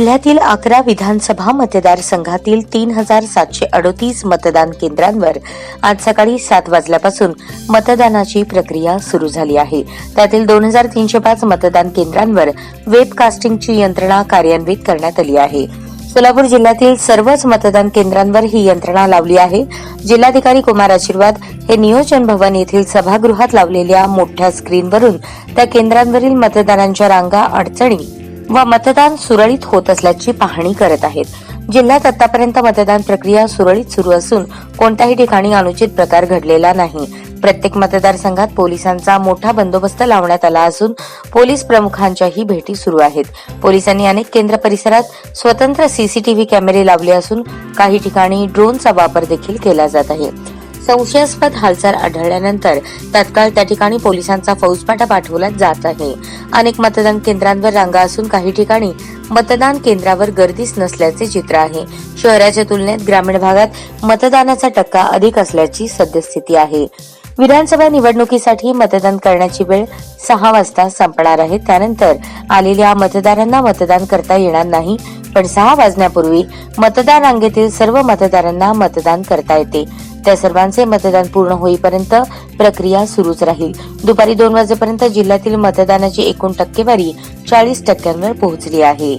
जिल्ह्यातील अकरा विधानसभा मतदारसंघातील तीन हजार सातशे अडोतीस मतदान केंद्रांवर आज सकाळी सात वाजल्यापासून मतदानाची प्रक्रिया सुरू झाली आहे. त्यातील दोन हजार तीनशे पाच मतदान केंद्रांवर वेबकास्टिंगची यंत्रणा कार्यान्वित करण्यात आली आहे. सोलापूर जिल्ह्यातील सर्वच मतदान केंद्रांवर ही यंत्रणा लावली आहे. जिल्हाधिकारी कुमार आशीर्वाद हे नियोजन भवन येथील सभागृहात लावलेल्या मोठ्या स्क्रीनवरून त्या केंद्रांवरील मतदारांच्या रांगा अडचणी व मतदान सुरळीत होत असल्याची पाहणी करत आहेत. जिल्ह्यात आतापर्यंत मतदान प्रक्रिया सुरळीत सुरू असून कोणत्याही ठिकाणी अनुचित प्रकार घडलेला नाही. प्रत्येक मतदारसंघात पोलिसांचा मोठा बंदोबस्त लावण्यात आला असून पोलीस प्रमुखांच्याही भेटी सुरू आहेत. पोलिसांनी अनेक केंद्र परिसरात स्वतंत्र सीसीटीव्ही कॅमेरे लावले असून काही ठिकाणी ड्रोनचा वापर देखील केला जात आहे. संशयास्पद हालचाल आढळल्यानंतर तत्काळ त्या ठिकाणी पोलिसांचा फौजपाठा पाठवला जात आहे. अनेक मतदान केंद्रांवर रांगा असून काही ठिकाणी मतदान केंद्रावर गर्दीच नसल्याचे चित्र आहे. शहराच्या तुलनेत ग्रामीण भागात मतदानाचा टक्का अधिक असल्याची सद्यस्थिती आहे. विधानसभा निवडणुकीसाठी मतदान करण्याची वेळ सहा वाजता संपणार आहे. त्यानंतर आलेल्या मतदारांना मतदान करता येणार नाही पण सहा वाजण्यापूर्वी मतदार रांगेतील सर्व मतदारांना मतदान करता येते. त्या सर्वांचे मतदान पूर्ण होईपर्यंत प्रक्रिया सुरूच राहील. दुपारी दोन वाजेपर्यंत जिल्ह्यातील मतदानाची एकूण टक्केवारी चाळीस टक्क्यांवर पोहोचली आहे.